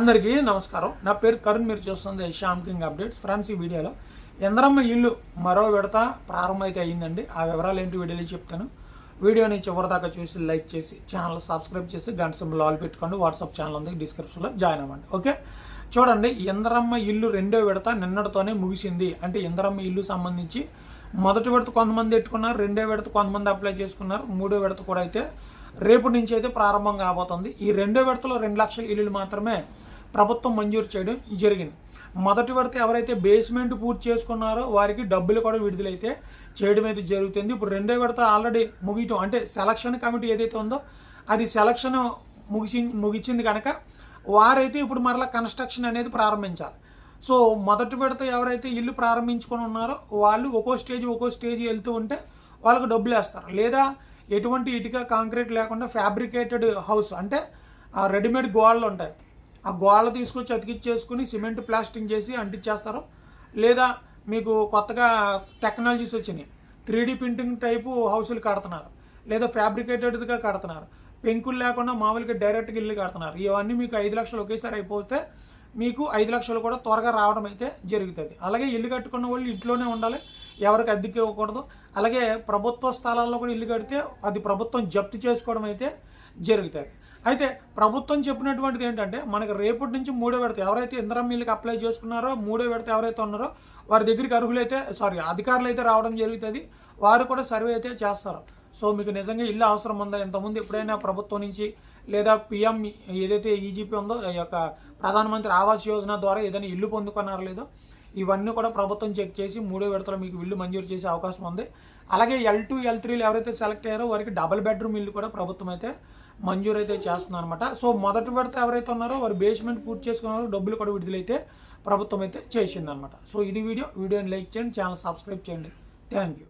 అందరికీ నమస్కారం. నా పేరు కరుణ్ మీరు చూస్తుంది శ్యామ్ కింగ్ అప్డేట్స్. ఫ్రెండ్స్ ఈ వీడియోలో ఎందరమ్మ ఇల్లు మరో విడత ప్రారంభమైతే అయ్యిందండి. ఆ వివరాలు ఏంటి వీడియోలో చెప్తాను. వీడియోని చివరిదాకా చూసి లైక్ చేసి ఛానల్ సబ్స్క్రైబ్ చేసి గంట సింబల్ ఆల్ పెట్టుకోండి. వాట్సాప్ ఛానల్ ఉంది డిస్క్రిప్షన్లో జాయిన్ అవ్వండి. ఓకే? చూడండి ఇందరమ్మ ఇల్లు రెండో విడత నిన్నటితోనే ముగిసింది. అంటే ఇందరమ్మ ఇల్లు సంబంధించి మొదటి విడత కొంతమంది పెట్టుకున్నారు రెండో విడత కొంతమంది అప్లై చేసుకున్నారు మూడో విడత కూడా అయితే రేపు నుంచి అయితే ప్రారంభం కాబోతుంది. ఈ రెండో విడతలో రెండు లక్షల ఇల్లులు మాత్రమే ప్రభుత్వం మంజూరు చేయడం జరిగింది. మొదటి విడత ఎవరైతే బేస్మెంట్ పూర్తి చేసుకున్నారో వారికి డబ్బులు కూడా విడుదలైతే చేయడం అయితే జరుగుతుంది. ఇప్పుడు రెండో విడత ఆల్రెడీ ముగియటం అంటే సెలక్షన్ కమిటీ ఏదైతే ఉందో అది సెలక్షన్ ముగిసి ముగిసింది కనుక వారైతే ఇప్పుడు మరలా కన్స్ట్రక్షన్ అనేది ప్రారంభించాలి. సో మొదటి విడత ఎవరైతే ఇల్లు ప్రారంభించుకొని ఉన్నారో వాళ్ళు ఒక్కో స్టేజ్ ఒక్కో స్టేజ్ వెళ్తూ ఉంటే వాళ్ళకు డబ్బులు వేస్తారు. లేదా ఎటువంటి ఇటుక కాంక్రీట్ లేకుండా ఫ్యాబ్రికేటెడ్ హౌస్ అంటే ఆ రెడీమేడ్ గోడలు ఉంటాయి. ఆ గోళ్ళ తీసుకొచ్చి అతికిచ్చేసుకుని సిమెంట్ ప్లాస్టింగ్ చేసి అంటించేస్తారు. లేదా మీకు కొత్తగా టెక్నాలజీస్ వచ్చినాయి. త్రీ డీ ప్రింటింగ్ టైపు హౌసులు కడుతున్నారు. లేదా ఫ్యాబ్రికేటెడ్గా కడుతున్నారు. పెంకులు లేకుండా మామూలుగా డైరెక్ట్గా ఇల్లు కడుతున్నారు. ఇవన్నీ మీకు ఐదు లక్షలు ఒకేసారి అయిపోతే మీకు ఐదు లక్షలు కూడా త్వరగా రావడం అయితే జరుగుతుంది. అలాగే ఇల్లు కట్టుకున్న వాళ్ళు ఇంట్లోనే ఉండాలి. ఎవరికి అద్దెకి ఇవ్వకూడదు. అలాగే ప్రభుత్వ స్థలాల్లో కూడా ఇల్లు కడితే అది ప్రభుత్వం జప్తు చేసుకోవడం అయితే జరుగుతుంది. అయితే ప్రభుత్వం చెప్పినటువంటిది ఏంటంటే మనకి రేపటి నుంచి మూడో విడత ఎవరైతే ఇంధనం మిల్లుకి అప్లై చేసుకున్నారో మూడో విడత ఎవరైతే ఉన్నారో వారి దగ్గరికి అర్హులైతే సారీ అధికారులు అయితే రావడం జరుగుతుంది. వారు కూడా సర్వే అయితే చేస్తారు. సో మీకు నిజంగా ఇల్లు అవసరం ఉందా? ఇంతకుముందు ఎప్పుడైనా ప్రభుత్వం నుంచి లేదా పిఎం ఏదైతే ఈజీపీ ఉందో ఈ యొక్క ప్రధానమంత్రి ఆవాస్ యోజన ద్వారా ఏదైనా ఇల్లు పొందుకున్నారో లేదో? ఇవన్నీ కూడా ప్రభుత్వం చెక్ చేసి మూడో విడతలో మీకు ఇల్లు మంజూరు చేసే అవకాశం ఉంది. అలాగే ఎల్ టూ ఎల్ త్రీలు ఎవరైతే సెలెక్ట్ అయ్యారో వారికి డబుల్ బెడ్రూమ్ ఇల్లు కూడా ప్రభుత్వం అయితే మంజూరు అయితే చేస్తుంది అనమాట సో మొదటి విడత ఎవరైతే ఉన్నారో వారు బేస్మెంట్ పూర్తి చేసుకున్నారో డబ్బులు కూడా విడుదలైతే ప్రభుత్వం అయితే చేసింది అనమాట సో ఇది వీడియో. వీడియోని లైక్ చేయండి ఛానల్ సబ్స్క్రైబ్ చేయండి. Thank you